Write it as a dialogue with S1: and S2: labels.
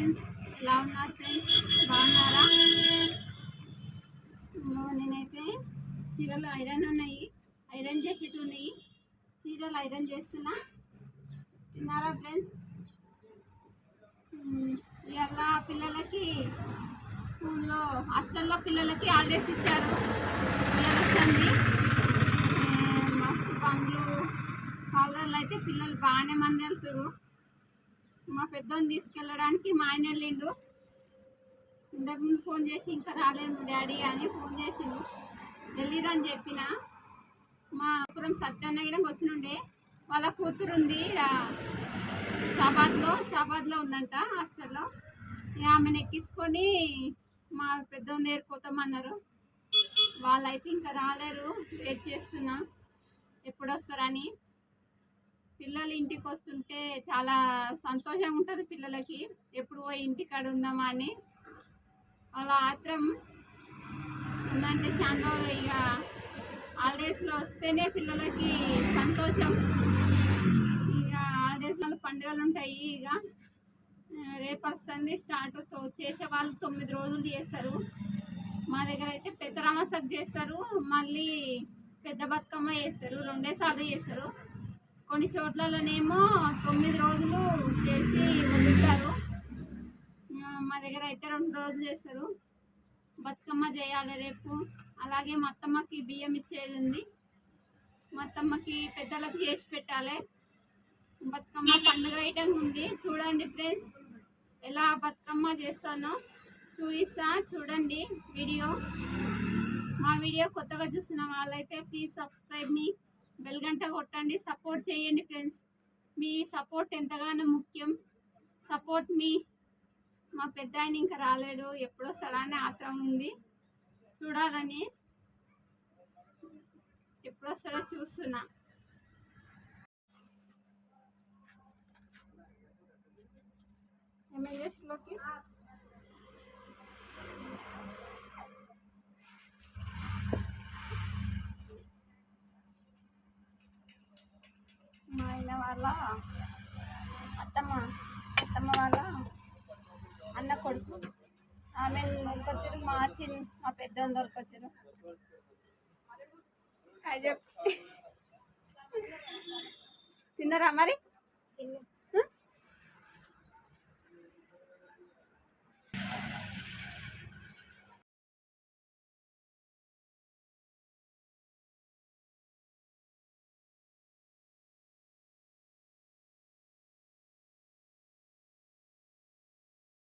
S1: Friends ఎలా ఉన్నారు friends? బాగున్నారా? నేనైతే చీరలు ఐరన్ ఉన్నాయి ఐరన్ చేసేటి ఉన్నాయి. చీరలు ఐరన్ చేస్తున్నా. తిన్నారా ఫ్రెండ్స్? ఇవాళ పిల్లలకి స్కూల్లో హాస్టల్లో పిల్లలకి హాలిడేస్ ఇచ్చారు. ఇవాళ మస్తు బండ్లు కాలంలో అయితే పిల్లలు బాగానే మంది వెళ్తారు మా పెద్దోని తీసుకెళ్ళడానికి మా ఆయన వెళ్ళిండు. ఇంతకు ముందు ఫోన్ చేసి ఇంకా రాలేదు డాడీ అని ఫోన్ చేసిండు. వెళ్ళిరని చెప్పిన. మా పురం సత్యనగరం వచ్చినుండే. వాళ్ళ కూతురు ఉంది షాబాద్లో షాబాద్లో ఉందంట హాస్టల్లో. ఇక ఆమెను ఎక్కించుకొని మా పెద్దోని దగ్గర పోతామన్నారు. వాళ్ళైతే ఇంకా రాలేరు వెయిట్ చేస్తున్నా. ఎప్పుడు వస్తారని పిల్లలు ఇంటికి వస్తుంటే చాలా సంతోషంగా ఉంటుంది పిల్లలకి. ఎప్పుడు పోయి ఇంటికాడ ఉందామా అని. అలా ఆత్రం ఉందంటే చాలా ఇక హాలిడేస్లో వస్తేనే పిల్లలకి సంతోషం. ఇక హాలిడేస్లో పండుగలు ఉంటాయి ఇక. రేపు వస్తుంది స్టార్ట్ తో- చేసే వాళ్ళు తొమ్మిది రోజులు చేస్తారు. మా దగ్గర అయితే పెద్ద రమసక్ చేస్తారు మళ్ళీ పెద్ద బతుకమ్మ చేస్తారు రెండేసార్లు చేస్తారు. కొన్ని చోట్లలోనేమో తొమ్మిది రోజులు చేసి వదులుతారు మా దగ్గర అయితే రెండు రోజులు చేస్తారు. బతుకమ్మ చేయాలి రేపు. అలాగే మా అత్తమ్మకి బియ్యం ఇచ్చేది ఉంది. మా అత్తమ్మకి పెద్దలకు చేసి పెట్టాలి. బతుకమ్మ పండుగ ఐటమ్ ఉంది. చూడండి ఫ్రెండ్స్ ఎలా బతుకమ్మ చేస్తానో చూపిస్తా. చూడండి వీడియో. మా వీడియో కొత్తగా చూసిన వాళ్ళైతే ప్లీజ్ సబ్స్క్రైబ్ బెల్గంట కొట్టండి సపోర్ట్ చేయండి ఫ్రెండ్స్ మీ సపోర్ట్ ఎంతగానో ముఖ్యం. సపోర్ట్ మీ. మా పెద్ద ఆయన ఇంకా రాలేడు ఎప్పుడో సడానే ఆత్రం ఉంది. చూడాలని. ఎప్పుడో వస్తాడో చూస్తున్నా. ఎమ్మెల్యేస్లోకి మా ఆయన వాళ్ళ అత్తమ్మ అత్తమ్మ వాళ్ళ అన్న కొడుకు. ఆమె దొరకొచ్చారు మా చిన్న మా పెద్ద దొరకొచ్చారు అది చెప్ తిన్నారా మరి?